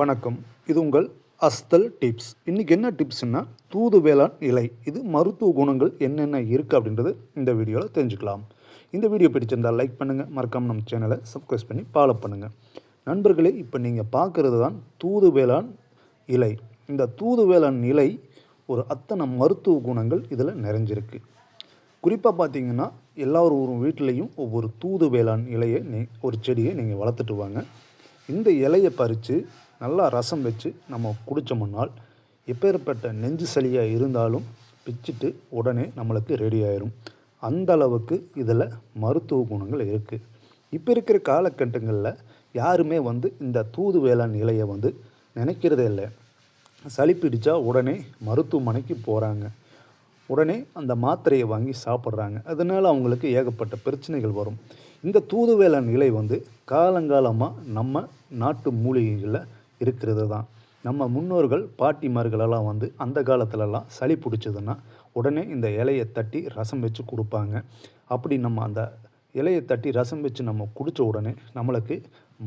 வணக்கம். இது உங்கள் அஸ்தல் டிப்ஸ். இன்றைக்கி என்ன டிப்ஸ்னால் தூது வேளாண் இலை. இது மருத்துவ குணங்கள் என்னென்ன இருக்குது அப்படின்றது இந்த வீடியோவில் தெரிஞ்சுக்கலாம். இந்த வீடியோ பிடிச்சிருந்தால் லைக் பண்ணுங்கள் மறக்காமல் நம்ம சேனலை சப்ஸ்கிரைப் பண்ணி ஃபாலோ பண்ணுங்கள் நண்பர்களே இப்போ நீங்கள் பார்க்குறது தான் தூது வேளாண் இலை. இந்த தூது வேளாண் இலை ஒரு அத்தனை மருத்துவ குணங்கள் இதில் நிறைஞ்சிருக்கு. குறிப்பாக பார்த்தீங்கன்னா எல்லார் வீட்லேயும் ஒவ்வொரு தூது வேளாண் இலையை நீ ஒரு செடியை நீங்கள் வளர்த்துட்டு வாங்க. இந்த இலையை பறித்து நல்லா ரசம் வச்சு நம்ம குடித்தோம்னால் எப்பேற்பட்ட நெஞ்சு சளியாக இருந்தாலும் பிச்சுட்டு உடனே நம்மளுக்கு ரெடி ஆயிரும். அந்த அளவுக்கு இதில் மருத்துவ குணங்கள் இருக்குது இப்போ இருக்கிற காலகட்டங்களில் யாருமே வந்து இந்த தூது வேளாண் நிலையை வந்து நினைக்கிறதே இல்லை. சளி பிடிச்சா உடனே மருத்துவமனைக்கு போகிறாங்க உடனே அந்த மாத்திரையை வாங்கி சாப்பிட்றாங்க. அதனால் அவங்களுக்கு ஏகப்பட்ட பிரச்சனைகள் வரும். இந்த தூதுவேளாண் நிலை வந்து காலங்காலமாக நம்ம நாட்டு மூலிகைகளில் இருக்கிறது தான் நம்ம முன்னோர்கள் பாட்டிமார்களெல்லாம் வந்து அந்த காலத்துலலாம் சளி பிடிச்சதுன்னா உடனே இந்த இலையை தட்டி ரசம் வச்சு கொடுப்பாங்க. அப்படி நம்ம அந்த இலையை தட்டி ரசம் வச்சு நம்ம குடித்த உடனே நம்மளுக்கு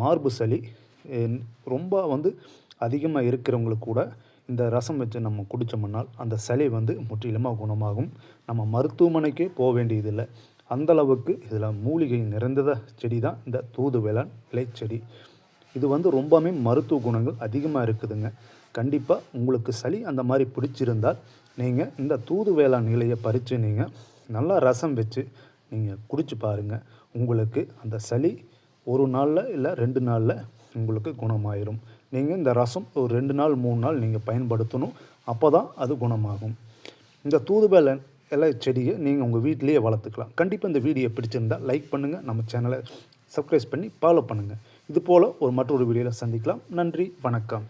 மார்பு சளி ரொம்ப வந்து அதிகமாக இருக்கிறவங்களுக்கு கூட இந்த ரசம் வச்சு நம்ம குடித்தோம்னால் அந்த சளி வந்து முற்றிலுமாக குணமாகும். நம்ம மருத்துவமனைக்கே போக வேண்டியதில்லை. அந்தளவுக்கு இதில் மூலிகை நிறைந்தத செடி தான் இந்த தூது இலைச்செடி. இது வந்து ரொம்பவுமே மருத்துவ குணங்கள் அதிகமாக இருக்குதுங்க. கண்டிப்பாக உங்களுக்கு சளி அந்த மாதிரி பிடிச்சிருந்தால் நீங்கள் இந்த தூது வேளாண் இலையை பறித்து நீங்கள் நல்லா ரசம் வச்சு நீங்கள் குடிச்சு பாருங்கள் உங்களுக்கு அந்த சளி ஒரு நாளில் இல்லை ரெண்டு நாளில் உங்களுக்கு குணமாயிரும். நீங்கள் இந்த ரசம் ஒரு ரெண்டு நாள் மூணு நாள் நீங்கள் பயன்படுத்தணும். அப்போ தான் அது குணமாகும். இந்த தூதுவேலை இலை செடியை நீங்கள் உங்கள் வீட்டிலேயே வளர்த்துக்கலாம். கண்டிப்பாக இந்த வீடியோ பிடிச்சிருந்தால் லைக் பண்ணுங்கள் நம்ம சேனலை சப்ஸ்கிரைப் பண்ணி ஃபாலோ பண்ணுங்கள் இது போல் ஒரு மற்றொரு வீடியோவில் சந்திக்கலாம். நன்றி வணக்கம்.